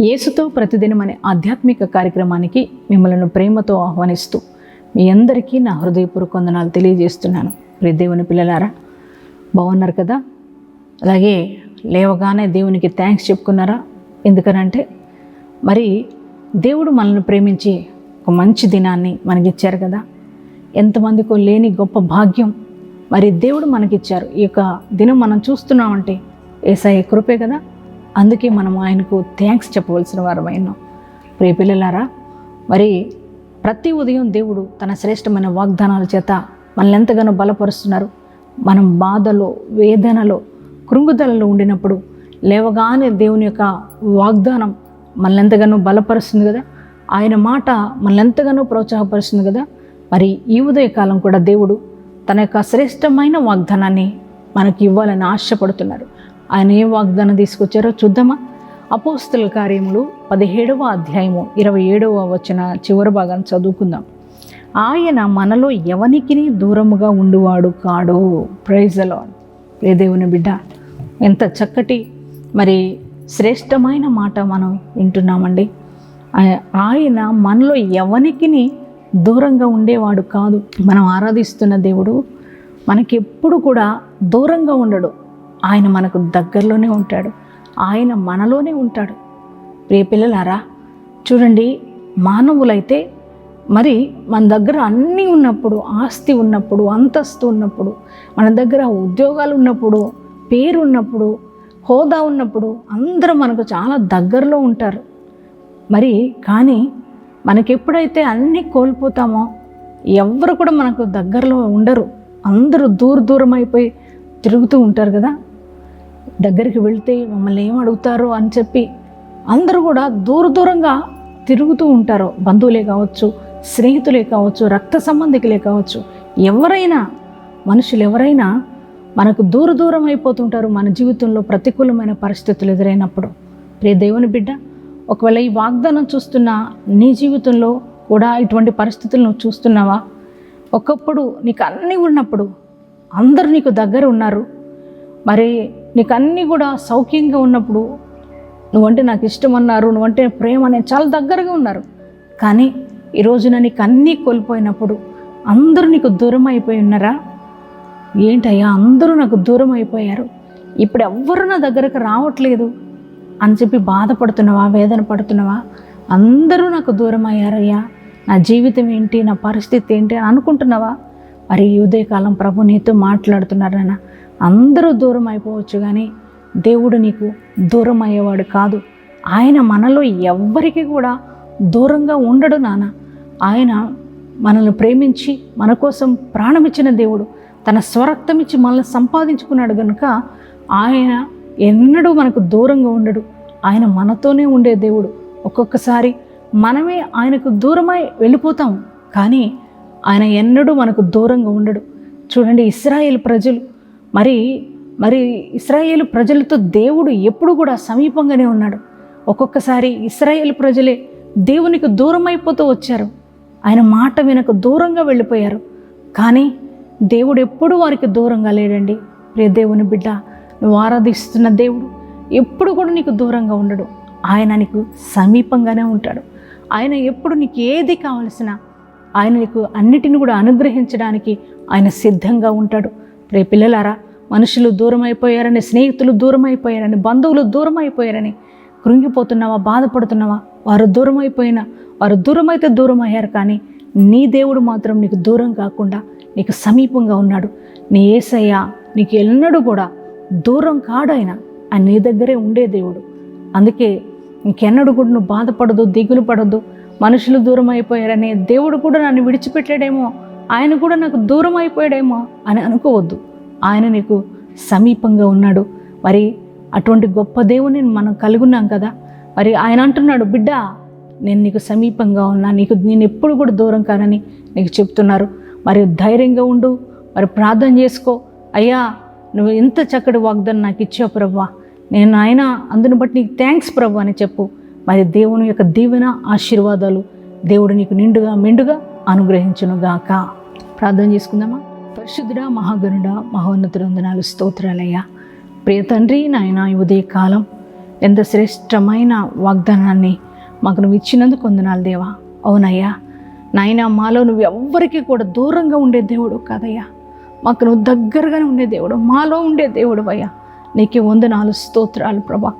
యేసుతో ప్రతిదినం అనే ఆధ్యాత్మిక కార్యక్రమానికి మిమ్మల్ని ప్రేమతో ఆహ్వానిస్తూ మీ అందరికీ నా హృదయపూర్వక వందనాలు తెలియజేస్తున్నాను. దేవుని పిల్లలారా బాగున్నారు కదా? అలాగే లేవగానే దేవునికి థ్యాంక్స్ చెప్పుకున్నారా? ఎందుకనంటే మరి దేవుడు మనల్ని ప్రేమించి ఒక మంచి దినాన్ని మనకిచ్చారు కదా? ఎంతమందికో లేని గొప్ప భాగ్యం మరి దేవుడు మనకిచ్చారు. ఈ యొక్క దినం మనం చూస్తున్నామంటే ఏసఐ కృపే కదా? అందుకే మనం ఆయనకు థ్యాంక్స్ చెప్పవలసిన వారమైనాం ప్రియ ప్రియపిల్లలారా మరి ప్రతి ఉదయం దేవుడు తన శ్రేష్టమైన వాగ్దానాల చేత మనల్ని ఎంతగానో బలపరుస్తున్నారు. మనం బాధలో వేదనలో కృంగుదలలో ఉండినప్పుడు లేవగానే దేవుని యొక్క వాగ్దానం మనల్ని ఎంతగానో బలపరుస్తుంది కదా. ఆయన మాట మనల్ని ఎంతగానో ప్రోత్సాహపరుస్తుంది కదా. మరి ఈ ఉదయకాలం కూడా దేవుడు తన యొక్క శ్రేష్టమైన వాగ్దానాన్ని మనకి ఇవ్వాలని ఆశపడుతున్నారు. ఆయన ఏ వాగ్దానం తీసుకొచ్చారో చూద్దామా? అపోస్తుల కార్యములు పదిహేడవ అధ్యాయము ఇరవై ఏడవ వచ్చిన చివరి భాగాన్ని చదువుకుందాం. ఆయన మనలో ఎవనికి దూరముగా ఉండువాడు కాడు? ప్రైజలో ఏ దేవుని బిడ్డ ఎంత చక్కటి మరి శ్రేష్టమైన మాట మనం వింటున్నామండి. ఆయన మనలో ఎవనికి దూరంగా ఉండేవాడు కాదు. మనం ఆరాధిస్తున్న దేవుడు మనకెప్పుడు కూడా దూరంగా ఉండడు. ఆయన మనకు దగ్గరలోనే ఉంటాడు. ఆయన మనలోనే ఉంటాడు. ప్రియ పిల్లలారా చూడండి మానవులైతే మరి మన దగ్గర అన్నీ ఉన్నప్పుడు ఆస్తి ఉన్నప్పుడు అంతస్తు ఉన్నప్పుడు మన దగ్గర ఉద్యోగాలు ఉన్నప్పుడు పేరు ఉన్నప్పుడు హోదా ఉన్నప్పుడు అందరూ మనకు చాలా దగ్గరలో ఉంటారు. మరి కానీ మనకెప్పుడైతే అన్నీ కోల్పోతామో ఎవరు కూడా మనకు దగ్గరలో ఉండరు. అందరూ దూర దూరం అయిపోయి తిరుగుతూ ఉంటారు కదా. దగ్గరికి వెళ్తే మమ్మల్ని ఏం అడుగుతారో అని చెప్పి అందరూ కూడా దూర దూరంగా తిరుగుతూ ఉంటారు. బంధువులే కావచ్చు స్నేహితులే కావచ్చు రక్త సంబంధికులే కావచ్చు. ఎవరైనా మనుషులు ఎవరైనా మనకు దూర దూరం అయిపోతుంటారు. మన జీవితంలో ప్రతికూలమైన పరిస్థితులు ఎదురైనప్పుడు. ప్రియ దేవుని బిడ్డ ఒకవేళ ఈ వాగ్దానం చూస్తున్న నీ జీవితంలో కూడా ఇటువంటి పరిస్థితులను చూస్తున్నావా? ఒకప్పుడు నీకు అన్నీ ఉన్నప్పుడు అందరూ నీకు దగ్గర ఉన్నారు. మరి నీకు అన్నీ కూడా సౌఖ్యంగా ఉన్నప్పుడు నువ్వంటే నాకు ఇష్టం అన్నారు నువ్వంటే ప్రేమ అనేది చాలా దగ్గరగా ఉన్నారు. కానీ ఈ రోజున నీకు అన్నీ కోల్పోయినప్పుడు అందరూ నీకు దూరం అయిపోయి ఉన్నారా? ఏంటయ్యా అందరూ నాకు దూరం అయిపోయారు. ఇప్పుడు ఎవ్వరు నా దగ్గరకు రావట్లేదు అని చెప్పి బాధపడుతున్నావా వేదన పడుతున్నావా? అందరూ నాకు దూరం అయ్యారయ్యా. నా జీవితం ఏంటి నా పరిస్థితి ఏంటి అని అనుకుంటున్నావా? మరి ఈ ఉదయకాలం ప్రభు నీతో మాట్లాడుతున్నారనా అందరూ దూరం అయిపోవచ్చు కానీ దేవుడు నీకు దూరం అయ్యేవాడు కాదు. ఆయన మనలో ఎవ్వరికి కూడా దూరంగా ఉండడు నాన్న ఆయన మనల్ని ప్రేమించి మన కోసం ప్రాణమిచ్చిన దేవుడు. తన స్వరక్తం ఇచ్చి మనల్ని సంపాదించుకున్నాడు కనుక ఆయన ఎన్నడూ మనకు దూరంగా ఉండడు. ఆయన మనతోనే ఉండే దేవుడు. ఒక్కొక్కసారి మనమే ఆయనకు దూరమై వెళ్ళిపోతాం కానీ ఆయన ఎన్నడూ మనకు దూరంగా ఉండడు. చూడండి ఇస్రాయేల్ ప్రజలు మరి మరి ఇస్రాయేల్ ప్రజలతో దేవుడు ఎప్పుడు కూడా సమీపంగానే ఉన్నాడు. ఒక్కొక్కసారి ఇస్రాయేల్ ప్రజలే దేవునికి దూరం అయిపోతూ వచ్చారు. ఆయన మాట వినక దూరంగా వెళ్ళిపోయారు. కానీ దేవుడు ఎప్పుడు వారికి దూరంగా లేడండి. ప్రియ దేవుని బిడ్డ నువ్వు ఆరాధిస్తున్న దేవుడు ఎప్పుడు కూడా నీకు దూరంగా ఉండడు. ఆయన నీకు సమీపంగానే ఉంటాడు. ఆయన ఎప్పుడు నీకు ఏది కావలసిన ఆయన నీకు అన్నిటిని కూడా అనుగ్రహించడానికి ఆయన సిద్ధంగా ఉంటాడు. రే పిల్లలారా మనుషులు దూరం అయిపోయారని స్నేహితులు దూరం అయిపోయారని బంధువులు దూరం అయిపోయారని కృంగిపోతున్నావా బాధపడుతున్నావా? వారు దూరం అయిపోయినా వారు దూరం అయితే దూరం అయ్యారు కానీ నీ దేవుడు మాత్రం నీకు దూరం కాకుండా నీకు సమీపంగా ఉన్నాడు. నీ ఏసయ్య నీకు ఎన్నడూ కూడా దూరం కాడాయన ఆయన నీ దగ్గరే ఉండే దేవుడు. అందుకే ఇంకెన్నడు కూడా నువ్వు బాధపడదు దిగులు పడద్దు. మనుషులు దూరం అయిపోయారని దేవుడు కూడా నన్ను విడిచిపెట్టాడేమో ఆయన కూడా నాకు దూరం అయిపోయాడేమో అని అనుకోవద్దు. ఆయన నీకు సమీపంగా ఉన్నాడు. మరి అటువంటి గొప్ప దేవుని మనం కలుగున్నాం కదా. మరి ఆయన అంటున్నాడు బిడ్డ నేను నీకు సమీపంగా ఉన్నా. నీకు నేను ఎప్పుడు కూడా దూరం కానని నీకు చెప్తున్నారు. మరి ధైర్యంగా ఉండు. మరి ప్రార్థన చేసుకో. అయ్యా నువ్వు ఇంత చక్కటి వాగ్దాన్ని నాకు ఇచ్చావు ప్రభా. నేను ఆయన అందుని బట్టి నీకు థ్యాంక్స్ ప్రభు అని చెప్పు. మరి దేవుని యొక్క దీవెన ఆశీర్వాదాలు దేవుడు నీకు నిండుగా మెండుగా అనుగ్రహించును గాక ప్రార్థన చేసుకుందామా? పరిశుద్ధుడా మహాగణుడా మహోన్నతుడు వందనాలు స్తోత్రాలయ్యా. ప్రియ తండ్రి నాయన ఈ ఉదయకాలం ఎంత శ్రేష్టమైన వాగ్దానాన్ని మాకు నువ్వు ఇచ్చినందుకు వందనాలు దేవా. అవునయ్యా. నాయన మాలో నువ్వు ఎవ్వరికి కూడా దూరంగా ఉండే దేవుడు కాదయ్యా. మాకు నువ్వు దగ్గరగానే ఉండే దేవుడు మాలో ఉండే దేవుడు అయ్యా. నీకే వందనాలు స్తోత్రాలు ప్రభా.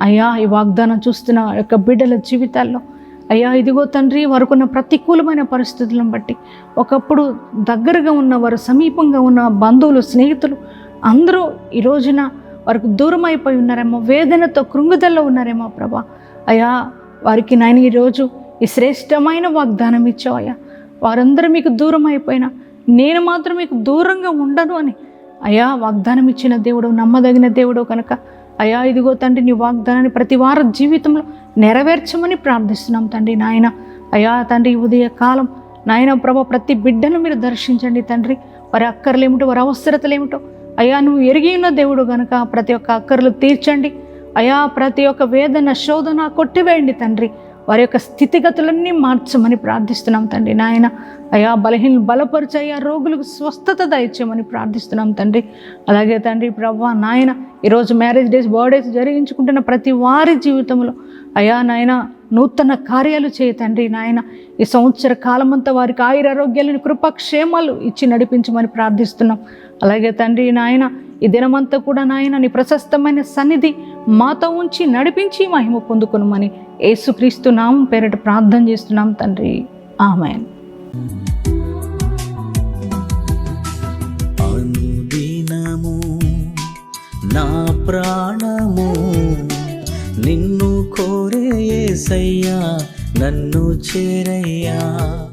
అయ్యా ఈ వాగ్దానం చూస్తున్న యొక్క బిడ్డల జీవితాల్లో అయ్యా ఇదిగో తండ్రి వారుకున్న ప్రతికూలమైన పరిస్థితులను బట్టి. ఒకప్పుడు దగ్గరగా ఉన్న వారు సమీపంగా ఉన్న బంధువులు స్నేహితులు అందరూ ఈ రోజున వారికి దూరం అయిపోయి ఉన్నారేమో వేదనతో కృంగుదల్లో ఉన్నారేమో ప్రభా. అయ్యా వారికి నాయన ఈరోజు ఈ శ్రేష్టమైన వాగ్దానం ఇచ్చావు అయ్యా. వారందరూ మీకు దూరం అయిపోయినా నేను మాత్రం మీకు దూరంగా ఉండను అని. అయ్యా వాగ్దానం ఇచ్చిన దేవుడు నమ్మదగిన దేవుడు కనుక అయా ఇదిగో తండ్రి నీ వాగ్దానాన్ని ప్రతి వార జీవితంలో నెరవేర్చమని ప్రార్థిస్తున్నాం తండ్రి నాయన. అయ్యా తండ్రి ఉదయకాలం ఉదయ కాలం నాయన ప్రభ ప్రతి బిడ్డను మీరు దర్శించండి తండ్రి. వారి అక్కర్లేమిటో వారి అవసరతలేమిటో అయా నువ్వు ఎరిగి ఉన్న దేవుడు గనుక ప్రతి ఒక్క అక్కర్లు తీర్చండి. అయా ప్రతి ఒక్క వేదన శోధన కొట్టివేయండి తండ్రి. వారి యొక్క స్థితిగతులన్నీ మార్చమని ప్రార్థిస్తున్నాం తండ్రి. నాయన అయా బలహీన బలపరిచయ్యా రోగులకు స్వస్థత దయచేయమని ప్రార్థిస్తున్నాం తండ్రి. అలాగే తండ్రి ప్రవ్వా నాయన ఈరోజు మ్యారేజ్ డేస్ బర్త్డేస్ జరిగించుకుంటున్న ప్రతి వారి జీవితంలో అయా నాయన నూతన కార్యాలు చేయ తండ్రి. నాయన ఈ సంవత్సర కాలమంతా వారికి ఆయురారోగ్యాలను కృపక్షేమాలు ఇచ్చి నడిపించమని ప్రార్థిస్తున్నాం. అలాగే తండ్రి నాయన ఈ దినమంతా కూడా నాయన నీ ప్రశస్తమైన సన్నిధి మాతో ఉంచి నడిపించి మహిమ పొందుకునమని యేసుక్రీస్తు నామం ప్రార్థన చేస్తున్నాం తండ్రి. ఆమెన్. అనుదినము నా ప్రాణము నిన్ను కోరే యేసయ్యా నన్ను చేరయ్యా.